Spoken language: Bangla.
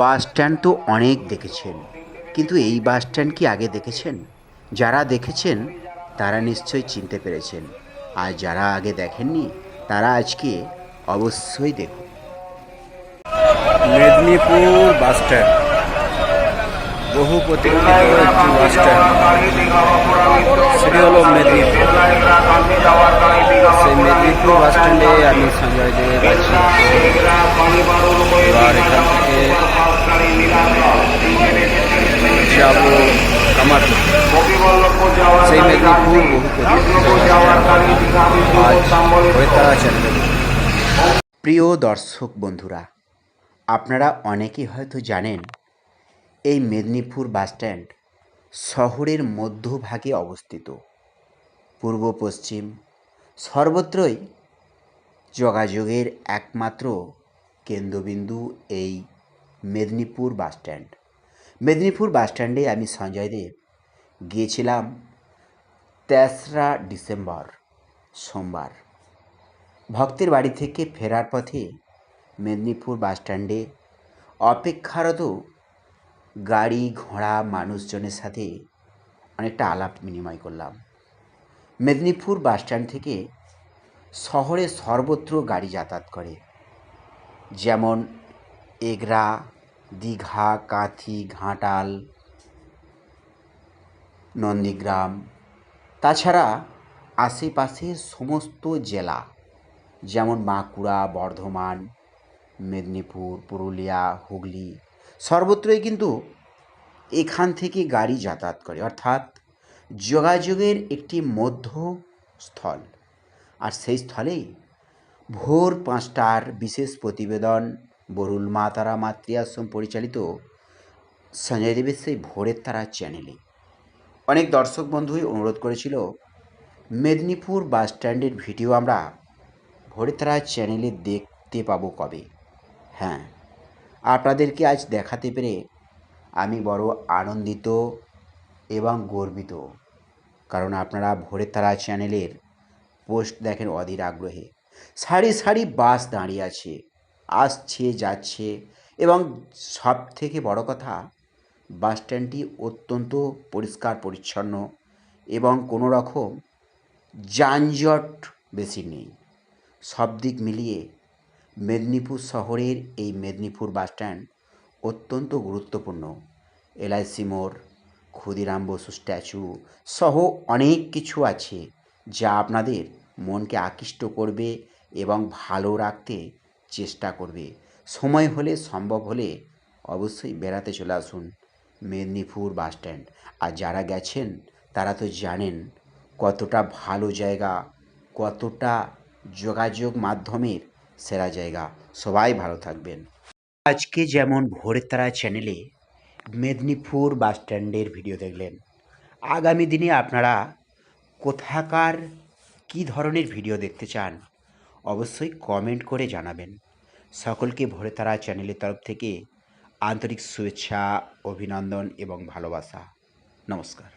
বাস স্ট্যান্ড তো অনেক দেখেছেন। কিন্তু এই বাস স্ট্যান্ড কি আগে দেখেছেন? যারা দেখেছেন, তারা নিশ্চয়ই চিনতে পেরেছেন। আর যারা আগে দেখেননি, তারা আজকে অবশ্যই দেখুন। Medinipur bus stand. বহু প্রতীক্ষিত হলো মেদিনীপুর। সেই মেদিনীপুর বাস স্ট্যান্ডে আমি সঞ্জয় দেব আছি এবার এখান থেকে যাব কামারপুর সেই মেদিনীপুর প্রিয় দর্শক বন্ধুরা আপনারা অনেকেই হয়তো জানেন এই মেদিনীপুর বাসস্ট্যান্ড শহরের মধ্যভাগে অবস্থিত পূর্ব পশ্চিম সর্বত্রই যোগাযোগের একমাত্র কেন্দ্রবিন্দু এই মেদিনীপুর বাসস্ট্যান্ড মেদিনীপুর বাসস্ট্যান্ডে আমি সঞ্জয় দেব গিয়েছিলাম তেসরা ডিসেম্বর, সোমবার। ভক্তের বাড়ি থেকে ফেরার পথে মেদিনীপুর বাসস্ট্যান্ডে অপেক্ষারত গাড়ি, ঘোড়া, মানুষজনের সাথে অনেকটা আলাপ বিনিময় করলাম। মেদিনীপুর বাসস্ট্যান্ড থেকে শহরে সর্বত্র গাড়ি যাতায়াত করে। যেমন এগরা দীঘা, কাঁথি, ঘাটাল, নন্দীগ্রাম। তাছাড়া আশেপাশের সমস্ত জেলা যেমন বাঁকুড়া, বর্ধমান, মেদিনীপুর, পুরুলিয়া, হুগলি, সর্বত্রই কিন্তু এখান থেকে গাড়ি যাতায়াত করে। অর্থাৎ যোগাযোগের একটি মধ্যস্থল। আর সেই স্থলেই ভোর পাঁচটার বিশেষ প্রতিবেদন বরুল মা তারা মাতৃ আশ্রম পরিচালিত সঞ্জয় দেবের সেই ভোরের তারা চ্যানেলে। অনেক দর্শক বন্ধুই অনুরোধ করেছিল, মেদিনীপুর বাস স্ট্যান্ডের ভিডিও আমরা ভোরেতারা চ্যানেলে দেখতে পাবো কবে? হ্যাঁ আপনাদেরকে আজ দেখাতে পেরে আমি বড় আনন্দিত এবং গর্বিত। কারণ আপনারা ভোরের তারা চ্যানেলের পোস্ট দেখেন অধীর আগ্রহে। সারি সারি বাস দাঁড়িয়ে আছে। আসছে, যাচ্ছে। এবং সব থেকে বড় কথা, বাস স্ট্যান্ডটি অত্যন্ত পরিষ্কার, পরিচ্ছন্ন এবং কোনো রকম যানজট বেশি নেই। সব দিক মিলিয়ে মেদিনীপুর শহরের এই মেদিনীপুর বাসস্ট্যান্ড অত্যন্ত গুরুত্বপূর্ণ। এলআইসি মোড়, ক্ষুদিরাম বসু স্ট্যাচু সহ অনেক কিছু আছে যা আপনাদের মনকে আকৃষ্ট করবে এবং ভালো রাখতে চেষ্টা করবে। সময় হলে সম্ভব হলে অবশ্যই বেড়াতে চলে আসুন মেদিনীপুর বাসস্ট্যান্ড আর যারা গেছেন, তারা তো জানেন কতটা ভালো জায়গা, কতটা যোগাযোগ মাধ্যমের সেরা জায়গা। সবাই ভালো থাকবেন। আজকে যেমন ভোরের তারা চ্যানেলে মেদিনীপুর বাস স্ট্যান্ডের ভিডিও দেখলেন, আগামী দিনে আপনারা কোথাকার কী ধরনের ভিডিও দেখতে চান অবশ্যই কমেন্ট করে জানাবেন। সকলকে ভোরে তারা চ্যানেলের তরফ থেকে আন্তরিক শুভেচ্ছা, অভিনন্দন এবং ভালোবাসা। নমস্কার।